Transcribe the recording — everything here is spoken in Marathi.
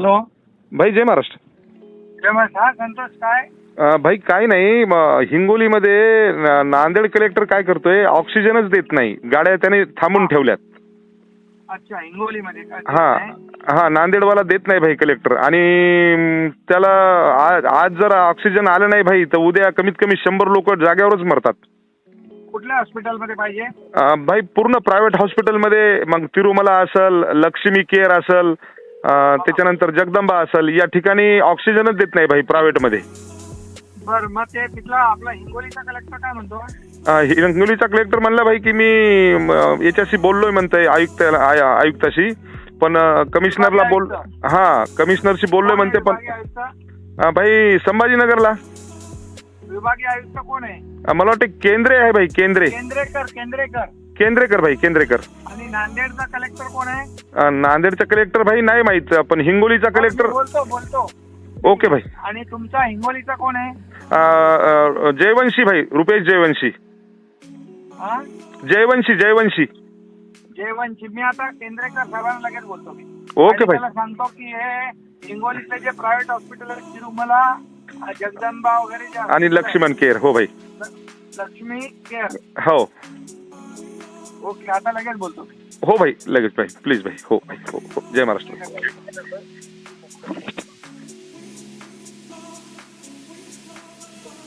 हॅलो. भाई जय महाराष्ट्र. हा संतोष काय? अं, भाई काय नाही. म, हिंगोलीमध्ये न- नांदेड कलेक्टर काय करतोय? ऑक्सिजनच देत नाही. गाड्या त्याने थांबून ठेवल्यात. अच्छा हिंगोलीमध्ये काय हा हा नांदेडवाला देत नाही भाई कलेक्टर आणि म, त्याला आज आज जर ऑक्सिजन आलं नाही भाई तर उद्या कमीत कमी शंभर लोक जाग्यावरच मरतात. कुठल्या हॉस्पिटलमध्ये पाहिजे? अं, भाई पूर्ण प्रायव्हेट हॉस्पिटलमध्ये मग तिरुमला असल लक्ष्मी केअर असल त्याच्यानंतर जगदंबा असल या ठिकाणी ऑक्सिजनच देत नाही भाई प्रायव्हेटमध्ये. बर मग ते तिथला आपला हिंगोलीचा कलेक्टर काय म्हणतो? हिंगोलीचा कलेक्टर म्हणला भाई की मी याच्याशी बोललोय म्हणतंय आयुक्त आय- आयुक्ताशी. पण कमिशनरला बोल हा कमिशनरशी बोललोय म्हणते पण भाई संभाजीनगरला. विभागीय आयुक्त कोण आहे? मला वाटतं केंद्रे आहे भाई केंद्रे. केंद्रेकर केंद्रेकर. केंद्रेकर भाई केंद्रेकर. आणि नांदेडचा कलेक्टर कोण आहे? अं, नांदेडचा कलेक्टर भाई नाही माहीत पण हिंगोलीचा कलेक्टर बोलतो बोलतो. ओके भाई. आणि तुमचा हिंगोलीचा कोण आहे? अं, अं, जयवंशी भाई रुपेश जयवंशी. हा? जयवंशी जयवंशी. जयवंशी. मी आता केंद्रेकर साहेबांना लगेच बोलतो मी. ओके आणि भाई. त्याला सांगतो की हे हिंगोलीतले जे प्रायव्हेट हॉस्पिटल आहेत तिरुमला जगदंबा वगैरे जे आणि hospital लक्ष्मण केअर हो भाई. लक्ष्मी केअर. हो. ओके आता लगेच बोलतो हो भाई लगेच भाई प्लीज भाई हो भाई हो हो जय महाराष्ट्र.